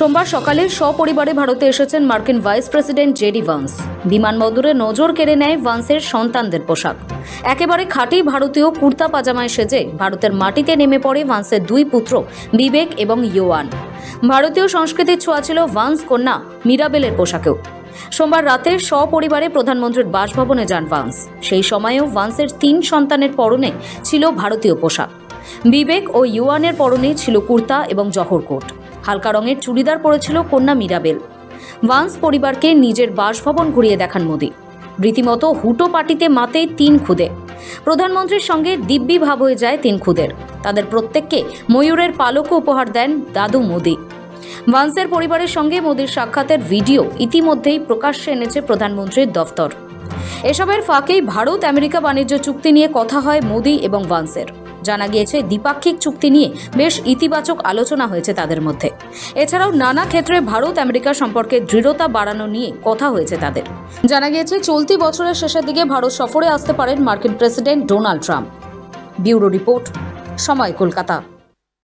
সোমবার সকালে সপরিবারে ভারতে এসেছেন মার্কিন ভাইস প্রেসিডেন্ট জেডি ভান্স। বিমানবন্দরে নজর কেড়ে নেয় ভান্সের সন্তানদের পোশাক। একেবারে খাঁটি ভারতীয় কুর্তা পাজামায় সেজে ভারতের মাটিতে নেমে পড়ে ভান্সের দুই পুত্র, বিবেক এবং ইয়োয়ান। ভারতীয় সংস্কৃতির ছোঁয়া ছিল ভান্স কন্যা মিরাবেলের পোশাকেও। সোমবার রাতে সপরিবারে প্রধানমন্ত্রীর বাসভবনে যান ভান্স। সেই সময়েও ভান্সের তিন সন্তানের পরনে ছিল ভারতীয় পোশাক। বিবেক ও ইউয়ানের পরনে ছিল কুর্তা এবং জহর কোট। হালকা রঙের চুড়িদার পরেছিল কন্যা মিরাবেল। ভান্স পরিবারকে নিজের বাসভবন ঘুরিয়ে দেখান মোদি। রীতিমতো হুটো পার্টিতে মাতে তিন খুদে। প্রধানমন্ত্রীর সঙ্গে দিব্যি ভাব হয়ে যায় তিন খুদের। তাদের প্রত্যেককে ময়ূরের পালকও উপহার দেন দাদু মোদি। ভান্সের পরিবারের সঙ্গে মোদির সাক্ষাতের ভিডিও ইতিমধ্যেই প্রকাশ্যে এনেছে প্রধানমন্ত্রীর দফতর। এসবের ফাঁকেই ভারত আমেরিকা বাণিজ্য চুক্তি নিয়ে কথা হয় মোদি এবং ভান্সের জানা গিয়েছে, দ্বিপাক্ষিক চুক্তি নিয়ে বেশ ইতিবাচক আলোচনা হয়েছে তাদের মধ্যে। এছাড়াও নানা ক্ষেত্রে ভারত আমেরিকা সম্পর্কে দৃঢ়তা বাড়ানো নিয়ে কথা হয়েছে তাদের। জানা গিয়েছে, চলতি বছরের শেষের দিকে ভারত সফরে আসতে পারেন মার্কিন president Donald Trump. Bureau report, সময় কলকাতা।